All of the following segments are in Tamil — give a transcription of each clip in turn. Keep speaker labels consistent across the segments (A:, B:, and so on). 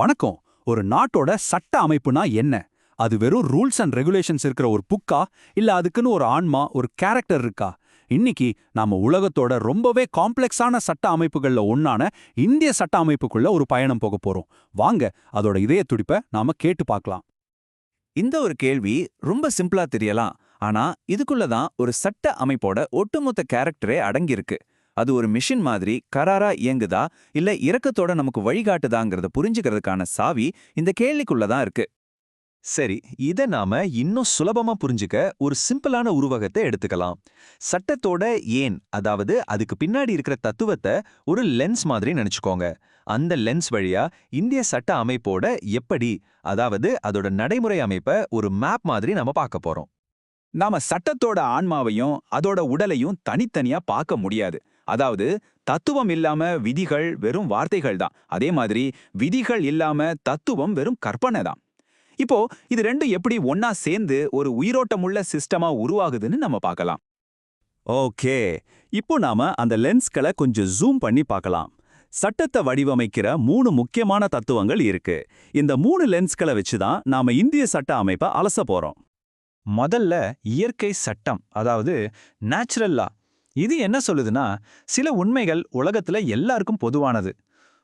A: வணக்கம். ஒரு நாட்டோட சட்ட அமைப்புனா என்ன? அது வெறும் ரூல்ஸ் அண்ட் ரெகுலேஷன்ஸ் இருக்கிற ஒரு புக்கா? இல்ல அதுக்குன்னு ஒரு ஆன்மா ஒரு கேரக்டர் இருக்கா? இன்னைக்கு நாம உலகத்தோட ரொம்பவே காம்ப்ளெக்ஸான சட்ட அமைப்புகள்ல ஒன்னான இந்திய சட்ட அமைப்புக்குள்ள ஒரு பயணம் போக போறோம். வாங்க அதோட இதய துடிப்பை நாம கேட்டு பார்க்கலாம்.
B: இந்த ஒரு கேள்வி ரொம்ப சிம்பிளா தெரியலாம். ஆனா இதுக்குள்ள தான் ஒரு சட்ட அமைப்போட ஒட்டுமொத்த கேரக்டரே அடங்கியிருக்கு. அது ஒரு மிஷின் மாதிரி கராரா இயங்குதா? இல்ல இரக்கத்தோட நமக்கு வழிகாட்டுதாங்கிறத புரிஞ்சுக்கிறதுக்கான சாவி இந்த கேள்விக்குள்ள தான் இருக்கு.
C: சரி இத நாம இன்னும் சுலபமா புரிஞ்சுக்க ஒரு சிம்பிளான உருவகத்தை எடுத்துக்கலாம். சட்டத்தோட ஏன் அதாவது அதுக்கு பின்னாடி இருக்கிற தத்துவத்தை ஒரு லென்ஸ் மாதிரி நினைச்சுக்கோங்க. அந்த லென்ஸ் வழியா இந்திய சட்ட அமைப்போட எப்படி அதாவது அதோட நடைமுறை அமைப்பை ஒரு மேப் மாதிரி நம்ம பார்க்க போறோம்.
B: நாம சட்டத்தோட ஆன்மாவையும் அதோட உடலையும் தனித்தனியா பார்க்க முடியாது. அதாவது தத்துவம் இல்லாம விதிகள் வெறும் வார்த்தைகள் தான். அதே மாதிரி விதிகள் இல்லாம தத்துவம் வெறும் கற்பனை தான். இப்போ இது ரெண்டும் எப்படி ஒன்னா சேர்ந்து ஒரு உயிரோட்டமுள்ள சிஸ்டமா உருவாகுதுன்னு நம்ம பார்க்கலாம்.
A: ஓகே. இப்போ நாம அந்த லென்ஸ்களை கொஞ்சம் ஜூம் பண்ணி பார்க்கலாம். சட்டத்தை வடிவமைக்கிற மூணு முக்கியமான தத்துவங்கள் இருக்கு. இந்த மூணு லென்ஸ்களை வச்சு தான் நாம இந்திய சட்ட அமைப்பை அலச போறோம்.
C: முதல்ல இயற்கை சட்டம் அதாவது நேச்சுரல் லா இது என்ன சொல்லுதுன்னா சில உண்மைகள் உலகத்துல எல்லாருக்கும் பொதுவானது.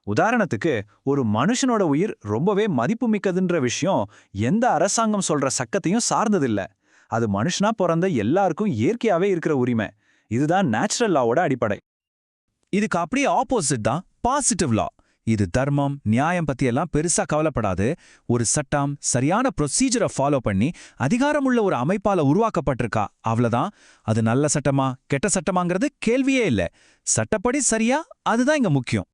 C: உதாரணத்துக்கு ஒரு மனுஷனோட உயிர் ரொம்பவே மதிப்புமிக்கதுன்ற விஷயம் எந்த அரசாங்கம் சொல்ற சக்கத்தையும் சார்ந்ததில்ல. அது மனுஷனா பிறந்த எல்லாருக்கும் இயற்கையாவே இருக்கிற உரிமை. இதுதான் நேச்சுரல் லாவோட அடிப்படை.
B: இதுக்கு அப்படியே ஆப்போசிட் தான் பாசிட்டிவ் லா. இது தர்மம் நியாயம் பத்தி எல்லாம் பெருசா கவலைப்படாது. ஒரு சட்டம் சரியான ப்ரொசீஜரை ஃபாலோ பண்ணி அதிகாரமுள்ள ஒரு அமைப்பால உருவாக்கப்பட்டிருக்கா அவ்வளவுதான். அது நல்ல சட்டமா கெட்ட சட்டமாங்கிறது கேள்வியே இல்ல. சட்டப்படி சரியா அதுதான் இங்க முக்கியம்.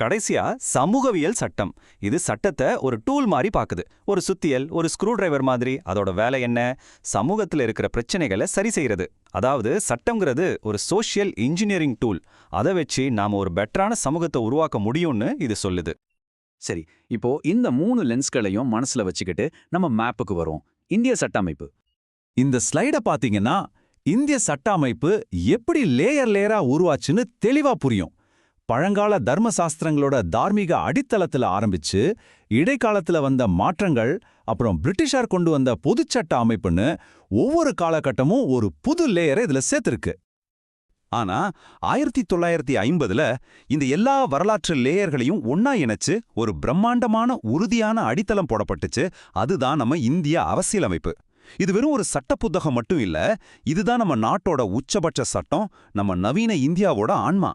C: கடைசியா சமூகவியல் சட்டம். இது சட்டத்தை ஒரு டூல் மாதிரி பாக்குது. ஒரு சுத்தியல் ஒரு ஸ்க்ரூ டிரைவர் மாதிரி. அதோட வேலை என்ன? சமூகத்துல இருக்கிற பிரச்சனைகளை சரி செய்யறது. அதாவது சட்டங்கிறது ஒரு சோஷியல் இன்ஜினியரிங் டூல் அதை வச்சு நாம ஒரு பெட்டரான சமூகத்தை உருவாக்க முடியும்னு இது சொல்லுது.
B: சரி இப்போ இந்த மூணு லென்ஸ்களையும் மனசுல வச்சுக்கிட்டு நம்ம மேப்புக்கு வரும். இந்திய சட்ட அமைப்பு
A: இந்த ஸ்லைட பாத்தீங்கன்னா இந்திய சட்ட அமைப்பு எப்படி லேயர் லேயரா உருவாச்சுன்னு தெளிவா புரியும். பழங்கால தர்ம சாஸ்திரங்களோட தார்மீக அடித்தளத்துல ஆரம்பிச்சு இடைக்காலத்துல வந்த மாற்றங்கள் அப்புறம் பிரிட்டிஷார் கொண்டு வந்த பொதுச்சட்ட அமைப்புன்னு ஒவ்வொரு காலகட்டமும் ஒரு புது லேயரை இதுல சேர்த்திருக்கு. ஆனா ஆயிரத்தி தொள்ளாயிரத்தி ஐம்பதுல இந்த எல்லா வரலாற்று லேயர்களையும் ஒன்னா இணைச்சு ஒரு பிரம்மாண்டமான உறுதியான அடித்தளம் போடப்பட்டுச்சு. அதுதான் நம்ம இந்திய அரசியலமைப்பு. இது வெறும் ஒரு சட்ட புத்தகம் மட்டும் இல்ல இதுதான் நம்ம நாட்டோட உச்சபட்ச சட்டம் நம்ம நவீன இந்தியாவோட ஆன்மா.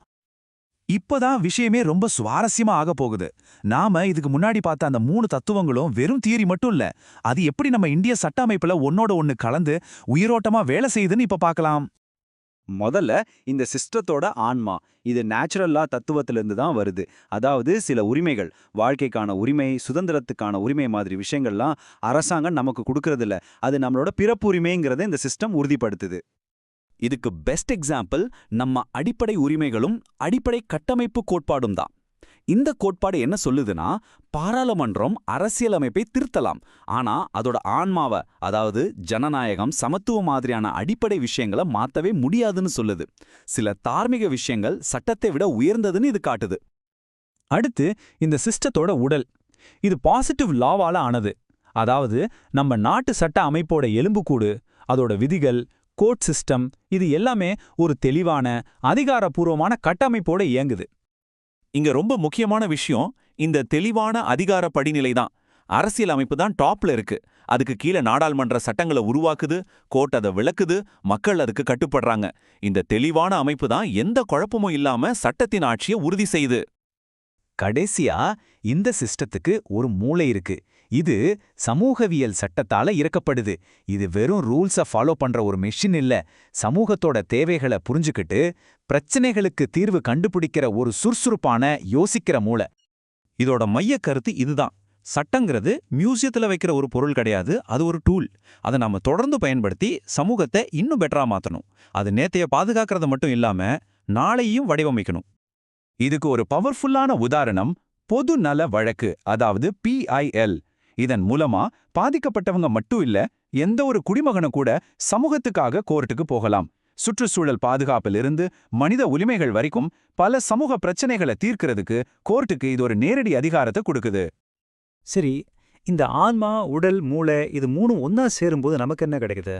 A: இப்பதான் விஷயமே ரொம்ப சுவாரஸ்யமா ஆக போகுது. நாம இதுக்கு முன்னாடி பார்த்த அந்த மூணு தத்துவங்களும் வெறும் தியரி மட்டும் இல்ல. அது எப்படி நம்ம இந்திய சட்ட அமைப்புல ஒன்னோட ஒன்னு கலந்து உயிரோட்டமா வேலை செய்யுதுன்னு இப்ப பார்க்கலாம்.
B: முதல்ல இந்த சிஸ்டத்தோட ஆன்மா இது நேச்சுரல்லா தத்துவத்திலிருந்து தான் வருது. அதாவது சில உரிமைகள் வாழ்க்கைக்கான உரிமை சுதந்திரத்துக்கான உரிமை மாதிரி விஷயங்கள்லாம் அரசாங்கம் நமக்கு கொடுக்கறதில்ல. அது நம்மளோட பிறப்பு உரிமைங்கிறத இந்த சிஸ்டம் உறுதிப்படுத்துது. இதுக்கு பெஸ்ட் எக்ஸாம்பிள் நம்ம அடிப்படை உரிமைகளும் அடிப்படை கட்டமைப்பு கோட்பாடும் தான். இந்த கோட்பாடு என்ன சொல்லுதுன்னா பாராளுமன்றம் அரசியலமைப்பை திருத்தலாம். ஆனா அதோட ஆன்மாவை அதாவது ஜனநாயகம் சமத்துவ மாதிரியான அடிப்படை விஷயங்களை மாத்தவே முடியாதுன்னு சொல்லுது. சில தார்மீக விஷயங்கள் சட்டத்தை விட உயர்ந்ததுன்னு இது காட்டுது.
D: அடுத்து இந்த சிஸ்டத்தோட உடல். இது பாசிட்டிவ் லாவால ஆனது. அதாவது நம்ம நாட்டு சட்ட அமைப்போட எலும்புக்கூடு அதோட விதிகள் கோர்ட் சிஸ்டம் இது எல்லாமே ஒரு தெளிவான அதிகாரப்பூர்வமான கட்டமைப்போட இயங்குது.
A: இங்க ரொம்ப முக்கியமான விஷயம் இந்த தெளிவான அதிகார படிநிலை தான். அரசியல் அமைப்பு தான் டாப்ல இருக்கு. அதுக்கு கீழே நாடாளுமன்ற சட்டங்களை உருவாக்குது கோர்ட் அதை விளக்குது மக்கள் அதுக்கு கட்டுப்படுறாங்க. இந்த தெளிவான அமைப்பு தான் எந்த குழப்பமும் இல்லாம சட்டத்தின் ஆட்சியை உறுதி செய்யுது.
D: கடைசியா இந்த சிஸ்டத்துக்கு ஒரு மூளை இருக்கு. இது சமூகவியல் சட்டத்தால இறக்கப்படுது. இது வெறும் ரூல்ஸ ஃபாலோ பண்ற ஒரு மெஷின் இல்ல. சமூகத்தோட தேவைகளை புரிஞ்சுக்கிட்டு பிரச்சனைகளுக்கு தீர்வு கண்டுபிடிக்கிற ஒரு சுறுசுறுப்பான யோசிக்கிற மூளை.
A: இதோட மைய கருத்து இதுதான். சட்டங்கிறது மியூசியத்துல வைக்கிற ஒரு பொருள் கிடையாது அது ஒரு டூல். அதை நாம தொடர்ந்து பயன்படுத்தி சமூகத்தை இன்னும் பெட்டரா மாற்றணும் அது நேத்தைய பாதுகாக்கிறது மட்டும் இல்லாம நாளையும் வடிவமைக்கணும். இதுக்கு ஒரு பவர்ஃபுல்லான உதாரணம் பொது நல வழக்கு அதாவது பிஐஎல் இதன் மூலமா பாதிக்கப்பட்டவங்க மட்டும் இல்ல எந்த ஒரு குடிமகனும் கூட சமூகத்துக்காக கோர்ட்டுக்கு போகலாம். சுற்றுச்சூழல் பாதுகாப்பிலிருந்து மனித உரிமைகள் வரைக்கும் பல சமூக பிரச்சனைகளை தீர்க்கிறதுக்கு கோர்ட்டுக்கு இது ஒரு நேரடி அதிகாரத்தை கொடுக்குது.
E: சரி இந்த ஆன்மா உடல் மூளை இது மூணும் ஒன்னா சேரும்போது நமக்கு என்ன கிடைக்குது?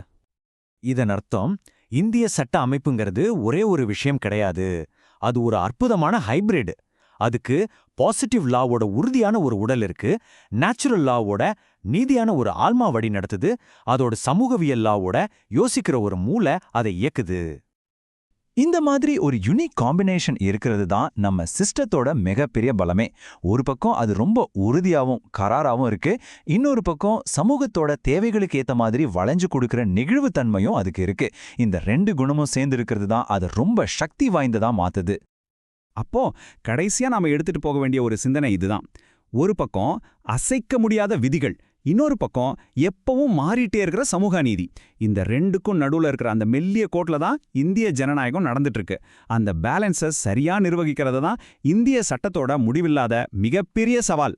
D: இதன் அர்த்தம் இந்திய சட்ட அமைப்புங்கிறது ஒரே ஒரு விஷயம் கிடையாது. அது ஒரு அற்புதமான ஹைபிரிட். அதுக்கு பாசிட்டிவ் லாவோட உறுதியான ஒரு உடல் இருக்கு. நேச்சுரல் லாவோட நீதியான ஒரு ஆல்மா வழி நடத்துது. அதோட சமூகவியல் லாவோட யோசிக்கிற ஒரு மூளை அதை இயக்குது.
A: இந்த மாதிரி ஒரு யுனிக் காம்பினேஷன் இருக்கிறது தான் நம்ம சிஸ்டத்தோட மிகப்பெரிய பலமே. ஒரு பக்கம் அது ரொம்ப உறுதியாவும் கராராவும் இருக்கு. இன்னொரு பக்கம் சமூகத்தோட தேவைகளுக்கு ஏத்த மாதிரி வளைஞ்சு கொடுக்கிற நெகிழ்வுத்தன்மையும் அதுக்கு இருக்கு. இந்த ரெண்டு குணமும் சேர்ந்து இருக்கிறது தான் அது ரொம்ப சக்தி வாய்ந்ததா மாத்துது.
F: அப்போ கடைசியா நாம எடுத்துட்டு போக வேண்டிய ஒரு சிந்தனை இதுதான். ஒரு பக்கம் அசைக்க முடியாத விதிகள் இன்னொரு பக்கம் எப்பவும் மாறிட்டே இருக்கிற சமூக நீதி. இந்த ரெண்டுக்கும் நடுவுல இருக்கிற அந்த மெல்லிய கோட்டில் தான் இந்திய ஜனநாயகம் நடந்துட்டு இருக்கு அந்த பேலன்ஸை சரியா நிர்வகிக்கிறது தான் இந்திய சட்டத்தோட முடிவில்லாத மிகப்பெரிய சவால்.